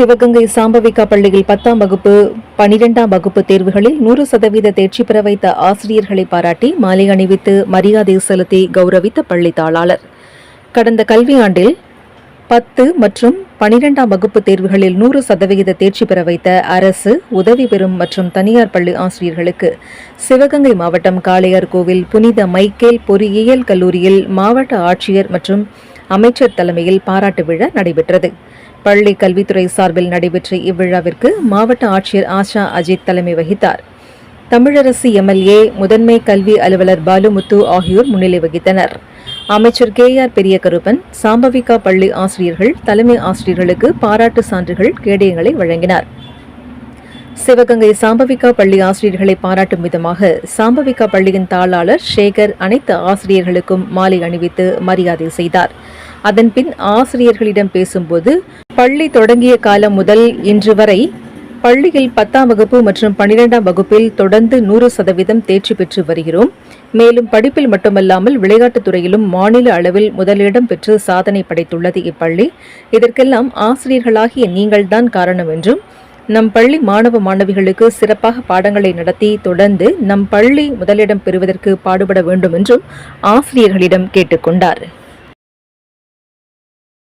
சிவகங்கை சாம்பவிகா பள்ளியில் பத்தாம் வகுப்பு பனிரெண்டாம் வகுப்பு தேர்வுகளில் நூறு சதவீத தேர்ச்சி பெற வைத்த ஆசிரியர்களை பாராட்டி மாலை அணிவித்து மரியாதை செலுத்தி கௌரவித்த பள்ளி தாளாளர். கடந்த கல்வியாண்டில் பத்து மற்றும் பனிரெண்டாம் வகுப்பு தேர்வுகளில் நூறு சதவிகித தேர்ச்சி பெற வைத்த அரசு உதவி பெறும் மற்றும் தனியார் பள்ளி ஆசிரியர்களுக்கு சிவகங்கை மாவட்டம் காளையார் கோவில் புனித மைக்கேல் பொறியியல் கல்லூரியில் மாவட்ட ஆட்சியர் மற்றும் அமைச்சர் தலைமையில் பாராட்டு விழா நடைபெற்றது. பள்ளி கல்வித்துறை சார்பில் நடைபெற்ற இவ்விழாவிற்கு மாவட்ட ஆட்சியர் ஆஷா அஜித் தலைமை வகித்தார். தமிழரசு எம்எல்ஏ முதன்மை கல்வி அலுவலர் பாலுமுத்து ஆகியோர் முன்னிலை வகித்தனர். அமைச்சர் கே ஆர் பெரியகருப்பன் சாம்பவிகா பள்ளி ஆசிரியர்கள் தலைமை ஆசிரியர்களுக்கு பாராட்டு சான்றுகள் கேடயங்களை வழங்கினார். சிவகங்கை சாம்பவிகா பள்ளி ஆசிரியர்களை பாராட்டும் விதமாக சாம்பவிகா பள்ளியின் தாளாளர் சேகர் அனைத்து ஆசிரியர்களுக்கும் மாலை அணிவித்து மரியாதை செய்தார். அதன்பின் ஆசிரியர்களிடம் பேசும்போது பள்ளி தொடங்கிய காலம் முதல் இன்று வரை பள்ளியில் பத்தாம் வகுப்பு மற்றும் பனிரெண்டாம் வகுப்பில் தொடர்ந்து நூறு சதவீதம் தேர்ச்சி பெற்று வருகிறோம். மேலும் படிப்பில் மட்டுமல்லாமல் விளையாட்டுத் துறையிலும் மாநில அளவில் முதலிடம் பெற்று சாதனை படைத்துள்ளது இப்பள்ளி. இதற்கெல்லாம் ஆசிரியர்களாகிய நீங்கள்தான் காரணம் என்றும் நம் பள்ளி மாணவ மாணவிகளுக்கு சிறப்பாக பாடங்களை நடத்தி தொடர்ந்து நம் பள்ளி முதலிடம் பெறுவதற்கு பாடுபட வேண்டும் என்றும் ஆசிரியர்களிடம் கேட்டுக்கொண்டார்